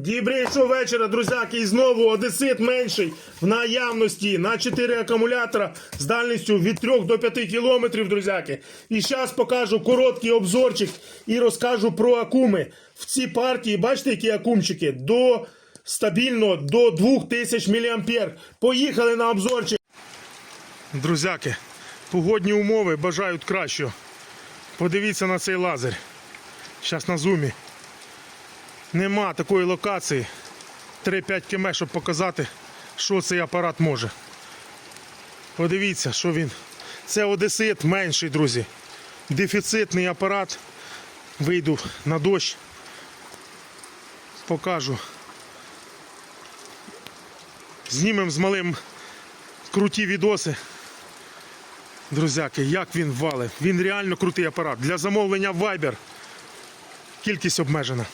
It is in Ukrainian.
Дібрейшого вечора, друзяки, і знову одесит менший в наявності на 4 акумулятора з дальністю від 3 до 5 кілометрів, друзяки. І зараз покажу короткий обзорчик і розкажу про акуми. В цій партії, бачите, які акумчики? До стабільно до 2000 мА. Поїхали на обзорчик. Друзяки, погодні умови бажають кращого. Подивіться на цей лазер. Зараз на зумі. Нема такої локації 3-5 км, щоб показати, що цей апарат може. Подивіться, що він. Це одесит менший, друзі. Дефіцитний апарат. Вийду на дощ. Покажу. Знімемо з малим круті відоси. Друзяки, як він валить. Він реально крутий апарат. Для замовлення Viber. Кількість обмежена.